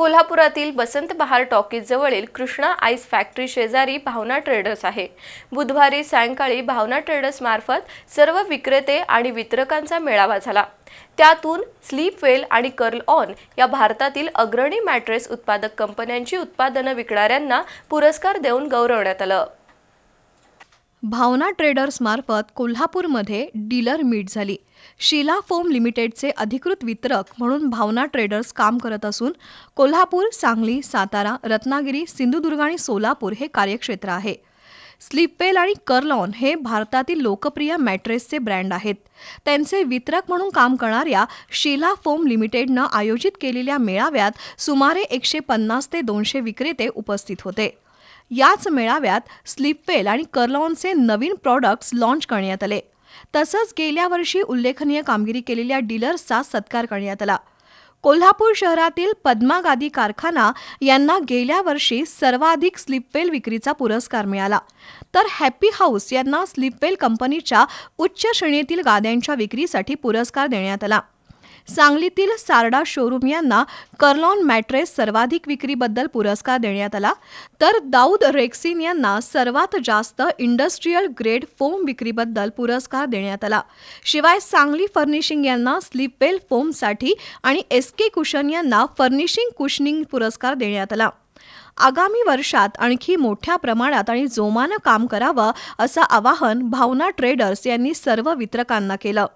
कोल्हापुरातील बसंत बहार टॉकीज जवळील कृष्णा आईस फॅक्टरी शेजारी भावना ट्रेडर्स आहे. बुधवारी सायंकाळी भावना ट्रेडर्स मार्फत सर्व विक्रेते आणि वितरकांचा मेळावा झाला. त्यातून स्लीप वेल आणि कर्ल ऑन या भारतातील अग्रणी मॅट्रेस उत्पादक कंपन्यांची उत्पादनं विकणाऱ्यांना पुरस्कार देऊन गौरवण्यात आलं. भावना ट्रेडर्समार्फत कोल्हापूरमध्ये डीलर मीट झाली. शिला फोम लिमिटेडचे अधिकृत वितरक म्हणून भावना ट्रेडर्स काम करत असून कोल्हापूर सांगली सातारा रत्नागिरी सिंधुदुर्ग आणि सोलापूर हे कार्यक्षेत्र आहे. स्लीपवेल आणि कर्लॉन हे भारतातील लोकप्रिय मॅट्रेसचे ब्रँड आहेत. त्यांचे वितरक म्हणून काम करणाऱ्या शिला फोम लिमिटेडनं आयोजित केलेल्या मेळाव्यात सुमारे एकशे पन्नास ते दोनशे विक्रेते उपस्थित होते. याच मेळाव्यात स्लीपवेल आणि कर्लॉनचे नवीन प्रॉडक्ट्स लाँच करण्यात आले. तसंच गेल्या वर्षी उल्लेखनीय कामगिरी केलेल्या डीलर्सचा सत्कार करण्यात आला. कोल्हापूर शहरातील पद्मा गादी कारखाना यांना गेल्या वर्षी सर्वाधिक स्लीपवेल विक्रीचा पुरस्कार मिळाला. तर हॅपी हाऊस यांना स्लीपवेल कंपनीच्या उच्च श्रेणीतील गाद्यांच्या विक्रीसाठी पुरस्कार देण्यात आला. सांगलीतील सारडा शोरूम यांना कर्लॉन मॅट्रेस सर्वाधिक विक्रीबद्दल पुरस्कार देण्यात आला. तर दाऊद रेक्सिन यांना सर्वात जास्त इंडस्ट्रीयल ग्रेड फोम विक्रीबद्दल पुरस्कार देण्यात आला. शिवाय सांगली फर्निशिंग यांना स्लीपवेल फोमसाठी आणि एस के कुशन यांना फर्निशिंग कुशनिंग पुरस्कार देण्यात आला. आगामी वर्षात आणखी मोठ्या प्रमाणात आणि जोमानं काम करावं असं आवाहन भावना ट्रेडर्स यांनी सर्व वितरकांना केलं.